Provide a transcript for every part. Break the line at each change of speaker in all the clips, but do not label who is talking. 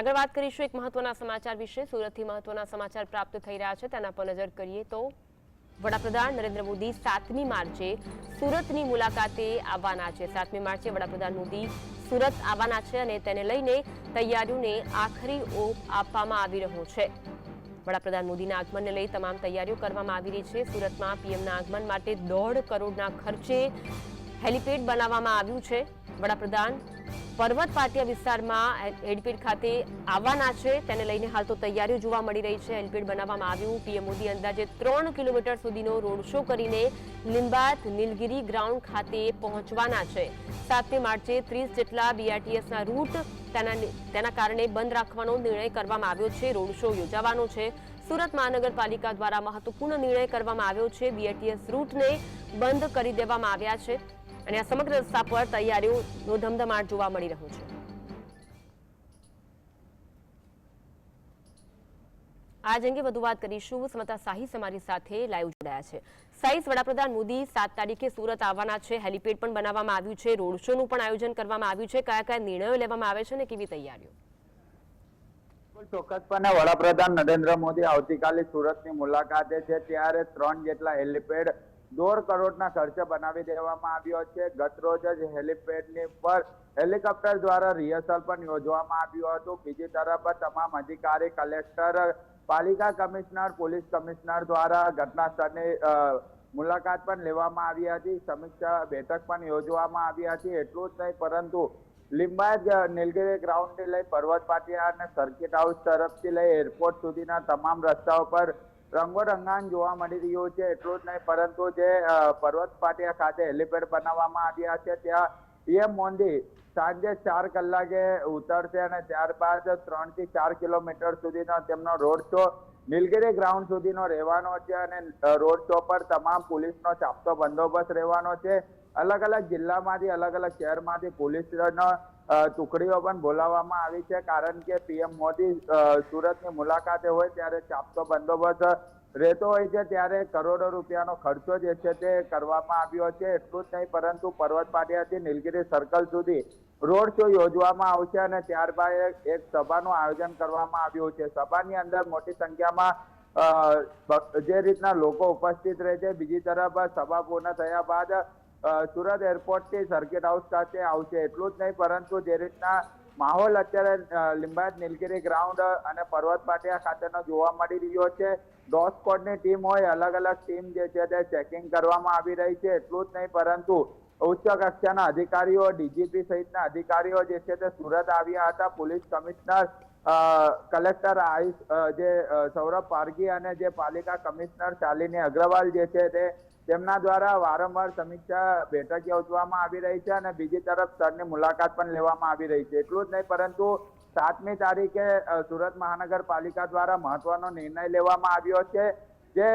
આગળ વાત કરીશું એક મહત્વના સમાચાર વિશે. સુરતથી મહત્વના સમાચાર પ્રાપ્ત થઈ રહ્યા છે. તેના પર નજર કરીએ તો વડાપ્રધાન નરેન્દ્ર મોદી સાતમી માર્ચે સુરતની મુલાકાતે આવવાના છે. સાતમી માર્ચે વડાપ્રધાન મોદી સુરત આવવાના છે અને તેને લઈને તૈયારીઓને આખરી ઓપ આપવામાં આવી રહ્યો છે. વડાપ્રધાન મોદીના આગમનને લઈ તમામ તૈયારીઓ કરવામાં આવી રહી છે. સુરતમાં પીએમના આગમન માટે દોઢ કરોડના ખર્ચે હેલિપેડ બનાવવામાં આવ્યું છે. વડાપ્રધાન પર્વત પાટિયા વિસ્તારમાં એડપીડ ખાતે આવવાના છે. તેને લઈને હાલ તો તૈયારીઓ જોવા મળી રહી છે. એલપીડ બનાવવામાં આવ્યું. પીએમ મોદી અંદાજે ત્રણ કિલોમીટર સુધીનો રોડ શો કરીને લીંબાત નીલગીરી ગ્રાઉન્ડ ખાતે પહોંચવાના છે. સાતમી માર્ચે ત્રીસ જેટલા બીઆરટીએસના રૂટ તેના તેના કારણે બંધ રાખવાનો નિર્ણય કરવામાં આવ્યો છે. રોડ શો યોજાવાનો છે. સુરત મહાનગરપાલિકા દ્વારા મહત્વપૂર્ણ નિર્ણય કરવામાં આવ્યો છે. બીઆરટીએસ રૂટને બંધ કરી દેવામાં આવ્યા છે. અને આ સમગ્ર રસ્તા પર તૈયારીઓનો ધમધમાટ જોવા મળી રહ્યો છે. આજ અંગે વધુ વાત કરીશું સમતા સાહિસ અમારી સાથે લાઈવ જોડાયા છે. સાહિસ વડાપ્રધાન મોદી સાત તારીખે સુરત આવવાના છે. હેલિપેડ પણ બનાવવામાં આવ્યું છે. રોડ શોનું પણ આયોજન કરવામાં આવ્યું છે. કયા કયા નિર્ણયો લેવામાં આવે છે અને કેવી તૈયારીઓ?
ચોક્કસપણે વડાપ્રધાન નરેન્દ્ર મોદી આવતીકાલે સુરતની મુલાકાતે છે. ત્યારે ત્રણ જેટલા હેલિપેડ દોઢ કરોડના ખર્ચે બનાવી દેવામાં આવ્યો છે. ગત રોજ જ હેલિપેડની પર હેલિકોપ્ટર દ્વારા રિહર્સલ પણ યોજવામાં આવ્યું હતું. બીજી તરફ તમામ અધિકારી, કલેક્ટર, પાલિકા કમિશનર, પોલીસ કમિશનર દ્વારા ઘટના સ્થળની મુલાકાત પણ લેવામાં આવી હતી. સમીક્ષા બેઠક પણ યોજવામાં આવી હતી. એટલું જ નહીં, પરંતુ લિંબાયત નીલગિરી ગ્રાઉન્ડથી લઈ પર્વત પાટિયા અને સર્કિટ હાઉસ તરફથી લઈ એરપોર્ટ સુધીના તમામ રસ્તાઓ પર રંગો રંગાન જોવા મળી રહ્યો છે, એટલું જ નહીં, પરંતુ જે પર્વત પાટિયા ખાતે હેલિપેડ બનાવવામાં આવ્યા છે, ત્યાં પીએમ મોદી સાંજે ચાર કલાકે ઉતરશે અને ત્યારબાદ ત્રણથી ચાર કિલોમીટર સુધીનો તેમનો રોડ શો, નીલગિરી ગ્રાઉન્ડ સુધીનો રહેવાનો છે અને રોડ શો પર તમામ પોલીસનો ચાપતો બંદોબસ્ત રહેવાનો છે. અલગ અલગ જિલ્લામાંથી અલગ અલગ શહેરમાંથી પોલીસનો ટુકડીઓ પણ બોલાવવામાં આવી છે કારણ કે પીએમ મોદી સુરતની મુલાકાતે હોય ત્યારે ચાપતો બંદોબસ્ત રહેતો હોય છે ત્યારે કરોડો રૂપિયાનો ખર્ચો જે છે તે કરવામાં આવ્યો છે. એટલું જ નહીં, પરંતુ પર્વત પાટિયાથી નીલગિરી સર્કલ સુધી રોડ શો યોજવામાં આવશે અને ત્યારબાદ એક- સભાનું આયોજન કરવામાં આવ્યું છે. સભાની અંદર મોટી સંખ્યામાં જે રીતના લોકો ઉપસ્થિત રહે છે. બીજી તરફ સભા પૂર્ણ થયા બાદ સુરત એરપોર્ટથી સર્કિટ હાઉસ ખાતે આવશે. એટલું જ નહીં, પરંતુ જે રીતના માહોલ અત્યારે લિંબાયત નીલગિરી ગ્રાઉન્ડ અને પર્વત પાટિયા ખાતેનો જોવા મળી રહ્યો છે. ડોગ સ્કોડની ટીમ હોય, અલગ અલગ ટીમ જે છે તે ચેકિંગ કરવામાં આવી રહી છે. એટલું જ નહીં, પરંતુ ઉચ્ચ કક્ષાના અધિકારીઓ, ડીજીપી સહિતના અધિકારીઓ જે છે તે સુરત આવ્યા હતા. પોલીસ કમિશનર કલેક્ટર આયુષ જે સૌરભ પારગી અને જે પાલિકા કમિશનર શાલિની અગ્રવાલ જે છે તે તેમના દ્વારા વારંવાર સમીક્ષા બેઠક યોજવામાં આવી રહી છે અને બીજી તરફ સ્થળની મુલાકાત પણ લેવામાં આવી રહી છે. એટલું જ નહીં, પરંતુ સાતમી તારીખે સુરત મહાનગરપાલિકા દ્વારા મહત્વનો નિર્ણય લેવામાં આવ્યો છે જે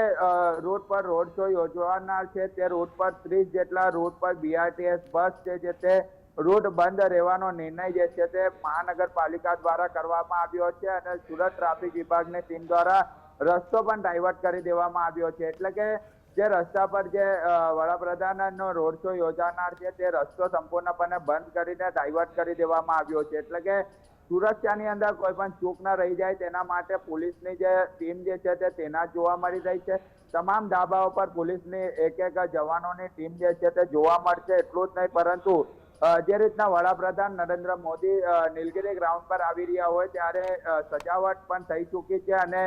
રૂટ પર રોડ શો યોજવાનાર છે. તે રૂટ પર ત્રીસ જેટલા રૂટ પર બીઆરટીએસ બસ છે જે તે રૂટ બંધ રહેવાનો નિર્ણય જે છે તે મહાનગરપાલિકા દ્વારા કરવામાં આવ્યો છે અને સુરત ટ્રાફિક વિભાગની ટીમ દ્વારા રસ્તો પણ ડાયવર્ટ કરી દેવામાં આવ્યો છે. એટલે કે જે રસ્તા પર જે વડાપ્રધાનનો રોડ શો યોજાનાર છે, તે રસ્તો સંપૂર્ણપણે બંધ કરીને ડાયવર્ટ કરી દેવામાં આવ્યો છે. એટલે કે સુરક્ષાની અંદર કોઈ પણ ચૂક ન રહી જાય. તેના માટે પોલીસની જે ટીમ જે છે તે તેના જોવા મળી રહી છે. તમામ ધાબાઓ પર પોલીસની એક એક જવાનોની ટીમ જે છે તે જોવા મળશે, એટલું જ નહીં, પરંતુ જે રીતના વડાપ્રધાન નરેન્દ્ર મોદી નીલગિરી ગ્રાઉન્ડ પર આવી રહ્યા હોય, ત્યારે સજાવટ પણ થઈ ચૂકી છે અને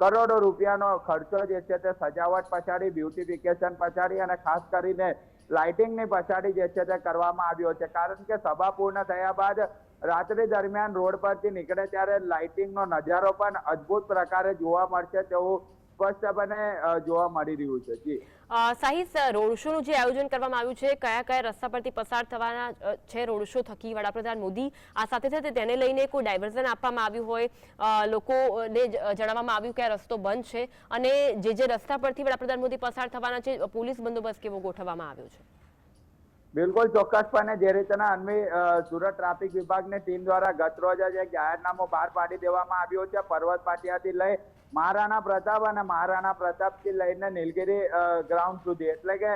કરોડો રૂપિયાનો ખર્ચો જે છે તે સજાવટ પછાડી બ્યુટિફિકેશન પછાડી અને ખાસ કરીને લાઇટિંગની પછાડી જે છે તે કરવામાં આવ્યો છે. કારણ કે સભા પૂર્ણ થયા બાદ રાત્રિ દરમિયાન રોડ પરથી નીકળે ત્યારે લાઇટિંગનો નજારો પણ અદ્ભુત પ્રકારે જોવા મળશે તેવું સ્પષ્ટપણે જોવા મળી રહ્યું છે. જી.
સાહિત રોડ શોનું જે આયોજન કરવામાં આવ્યું છે, કયા કયા રસ્તા પરથી પસાર થવાના છે રોડ શો થકી વડાપ્રધાન મોદી આ સાથે સાથે તેને લઈને કોઈ ડાયવર્ઝન આપવામાં આવ્યું હોય લોકોને જણાવવામાં આવ્યું કે આ રસ્તો બંધ છે અને જે જે રસ્તા પરથી વડાપ્રધાન મોદી પસાર થવાના છે, પોલીસ બંદોબસ્ત કેવો ગોઠવવામાં આવ્યો છે?
બિલકુલ ચોક્કસપણે જે રીતના અન્વી સુરત ટ્રાફિક વિભાગની ટીમ દ્વારા ગત રોજ જ એક જાહેરનામું બહાર પાડી દેવામાં આવ્યું છે. પર્વત પાટિયાથી લઈ મહારાણા પ્રતાપ અને મહારાણા પ્રતાપથી લઈને નીલગીરી ગ્રાઉન્ડ સુધી. એટલે કે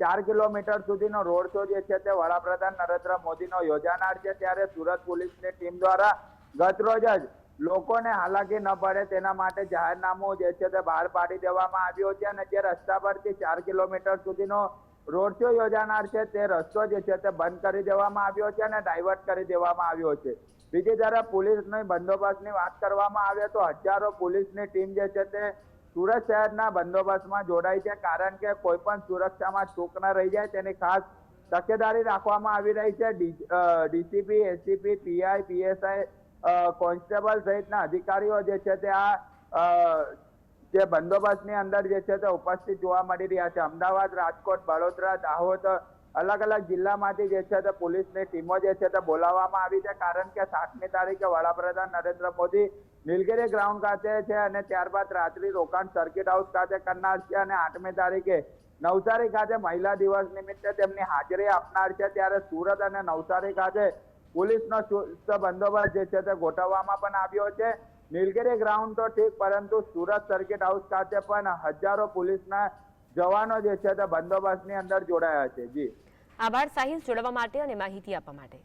ચાર કિલોમીટર સુધીનો રોડ શો જે છે તે વડાપ્રધાન નરેન્દ્ર મોદીનો યોજાનાર છે. ત્યારે સુરત પોલીસની ટીમ દ્વારા ગતરોજ જ લોકોને હાલાકી ન પડે તેના માટે જાહેરનામું જે છે તે બહાર પાડી દેવામાં આવ્યું છે અને જે રસ્તા પરથી ચાર કિલોમીટર સુધીનો રોડ શો યોજાનાર છે, તે રસ્તો જે છે તે બંધ કરી દેવામાં આવ્યો છે અને ડાયવર્ટ કરી દેવામાં આવ્યો છે. બીજી તરફ પોલીસની બંદોબસ્તની વાત કરવામાં આવે તો હજારો પોલીસની ટીમ જે છે તે સુરત શહેરના બંદોબસ્તમાં જોડાઈ છે, કારણ કે કોઈ પણ સુરક્ષામાં ચૂક ન રહી જાય. તેની ખાસ તકેદારી રાખવામાં આવી રહી છે. DCP ACP PI, PSI constable સહિતના અધિકારીઓ જે છે તે આ જે બંદોબસ્તની અંદર જે છે તે ઉપસ્થિત જોવા મળી રહ્યા છે. અમદાવાદ, રાજકોટ, વડોદરા, દાહોદ, અલગ અલગ જિલ્લામાંથી જે છે તે પોલીસની ટીમો જે છે તે બોલાવવામાં આવી છે. કારણ કે સાતમી તારીખે વડાપ્રધાન નરેન્દ્ર મોદી નીલગીરી ગ્રાઉન્ડ ખાતે છે અને ત્યારબાદ રાત્રિ રોકાણ સર્કિટ હાઉસ ખાતે કરનાર છે અને આઠમી તારીખે નવસારી ખાતે મહિલા દિવસ નિમિત્તે તેમની હાજરી આપનાર છે. ત્યારે સુરત અને નવસારી ખાતે પોલીસનો ચુસ્ત બંદોબસ્ત જે છે તે ગોઠવવામાં પણ આવ્યો છે. નીલગિરી ગ્રાઉન્ડ તો ઠીક, પરંતુ સુરત સર્કિટ હાઉસ ખાતે પણ હજારો પોલીસના જવાનો જે છે તે બંદોબસ્તની અંદર જોડાયા છે. જી.
આભાર. સાહિલ, જોડવા માટે અને માહિતી આપવા માટે.